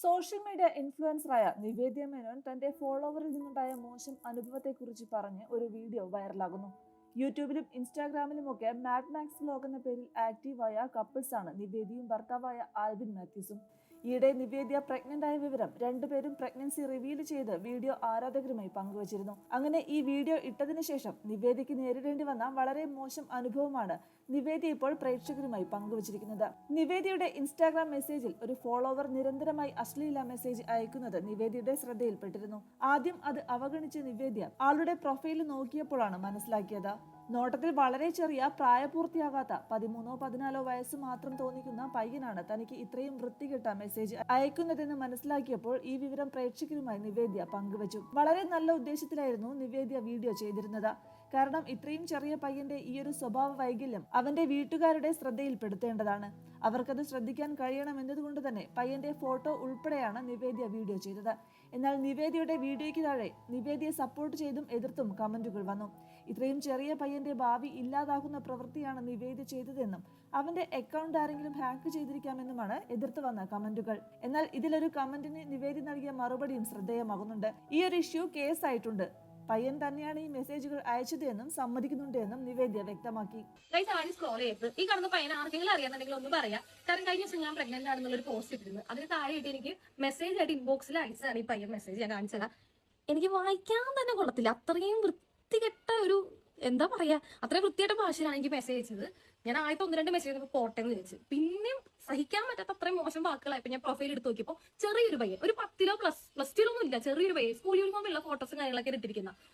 Social media ഇൻഫ്ലുവൻസറായ നിവേദ്യ മേനോൻ തന്റെ ഫോളോവറിൽ നിന്നുണ്ടായ മോശം അനുഭവത്തെക്കുറിച്ച് പറഞ്ഞ് ഒരു വീഡിയോ വൈറലാകുന്നു യൂട്യൂബിലും ഇൻസ്റ്റാഗ്രാമിലുമൊക്കെ മാഡ് മാക്സ് വ്ലോഗ് എന്ന പേരിൽ ആക്റ്റീവായ ആണ് നിവേദിയും ഭർത്താവായ ആൽബിൻ മാത്യൂസും. ഈയിടെ നിവേദ്യ പ്രഗ്നന്റ് ആയ വിവരം രണ്ടുപേരും പ്രഗ്നൻസി റിവീൽ ചെയ്ത് വീഡിയോ ആരാധകരുമായി പങ്കുവച്ചിരുന്നു. അങ്ങനെ ഈ വീഡിയോ ഇട്ടതിനു ശേഷം നിവേദിക്ക് നേരിടേണ്ടി വന്ന വളരെ മോശം അനുഭവമാണ് നിവേദ്യ ഇപ്പോൾ പ്രേക്ഷകരുമായി പങ്കുവച്ചിരിക്കുന്നത്. നിവേദിയുടെ ഇൻസ്റ്റാഗ്രാം മെസ്സേജിൽ ഒരു ഫോളോവർ നിരന്തരമായി അശ്ലീല മെസ്സേജ് അയക്കുന്നത് നിവേദ്യയുടെ ശ്രദ്ധയിൽപ്പെട്ടിരുന്നു. ആദ്യം അത് അവഗണിച്ച നിവേദ്യ ആളുടെ പ്രൊഫൈൽ നോക്കിയപ്പോഴാണ് മനസ്സിലാക്കിയത്. നോട്ടത്തിൽ വളരെ ചെറിയ പ്രായപൂർത്തിയാകാത്ത പതിമൂന്നോ പതിനാലോ വയസ്സ് മാത്രം തോന്നിക്കുന്ന പയ്യനാണ് തനിക്ക് ഇത്രയും വൃത്തികെട്ട മെസ്സേജ് അയക്കുന്നതെന്ന് മനസ്സിലാക്കിയപ്പോൾ ഈ വിവരം പ്രേക്ഷകരുമായി നിവേദ്യ പങ്കുവച്ചു. വളരെ നല്ല ഉദ്ദേശത്തിലായിരുന്നു നിവേദ്യ വീഡിയോ ചെയ്തിരുന്നത്. കാരണം ഇത്രയും ചെറിയ പയ്യന്റെ ഈ ഒരു സ്വഭാവ വൈകല്യം അവന്റെ വീട്ടുകാരുടെ ശ്രദ്ധയിൽപ്പെടുത്തേണ്ടതാണ്. അവർക്കത് ശ്രദ്ധിക്കാൻ കഴിയണം എന്നതുകൊണ്ട് തന്നെ പയ്യന്റെ ഫോട്ടോ ഉൾപ്പെടെയാണ് നിവേദ്യ വീഡിയോ ചെയ്തത്. എന്നാൽ നിവേദ്യയുടെ വീഡിയോയ്ക്ക് താഴെ നിവേദ്യയെ സപ്പോർട്ട് ചെയ്തും എതിർത്തും കമന്റുകൾ വന്നു. ഇത്രയും ചെറിയ പയ്യന്റെ ഭാവി ഇല്ലാതാക്കുന്ന പ്രവൃത്തിയാണ് നിവേദ്യ ചെയ്തതെന്നും അവന്റെ അക്കൗണ്ട് ആരെങ്കിലും ഹാക്ക് ചെയ്തിരിക്കാമെന്നുമാണ് എതിർത്ത് വന്ന കമന്റുകൾ. എന്നാൽ ഇതിലൊരു കമന്റിന് നിവേദ്യ നൽകിയ മറുപടിയും ശ്രദ്ധേയമാകുന്നുണ്ട്. ഈ ഒരു ഇഷ്യൂ കേസായിട്ടുണ്ട് പയ്യൻ തന്നെയാണ് ഈ മെസ്സേജുകൾ അയച്ചത് എന്നും സമ്മതിക്കുന്നുണ്ട് എന്നും നിവേദ്യ വ്യക്തമാക്കി. സ്ക്രോൾ ചെയ്ത് ഈ കാണുന്ന പയ്യൻ ആർക്കെങ്കിലും അറിയാന്നുണ്ടെങ്കിൽ ഒന്ന് പറയാം. കാരണം കഴിഞ്ഞ ദിവസം ഞാൻ പ്രഗ്നന്റ് ആണെന്നുള്ള ഒരു പോസ്റ്റ് ഇട്ടിരുന്നു. അതിന് താഴെയായിട്ട് എനിക്ക് മെസ്സേജ് ആയിട്ട് ഇൻബോക്സിൽ അയച്ചതാണ് ഈ പയ്യൻ മെസ്സേജ് ഞാൻ കാണിച്ചത്. എനിക്ക് വായിക്കാൻ തന്നെ കൊള്ളത്തില്ല. അത്രയും വൃത്തികെട്ട ഒരു എന്താ പറയാ അത്ര വൃത്തിയായിട്ട് ഭാഷയിലാണ് എനിക്ക് മെസ്സേജ് അയച്ചത്. ഞാൻ ആദ്യത്തെ ഒന്ന് രണ്ട് മെസ്സേജ് പോട്ടെ എന്ന് ചോദിച്ചു പിന്നെയും സഹിക്കാൻ പറ്റാത്ത അത്രയും മോശം വാക്കുകളായപ്പോ ഞാൻ പ്രൊഫൈൽ എടുത്ത് നോക്കിയപ്പോൾ ചെറിയൊരു പയ്യൻ ഒരു പത്തിലോ പ്ലസ് പ്ലസ് ടു ഒന്നും ഇല്ല ചെറിയൊരു പയ്യൻ സ്കൂൾ യൂണിഫോമിലുള്ള ഫോട്ടോസും കാര്യങ്ങളൊക്കെ ഇട്ടിരിക്കുന്ന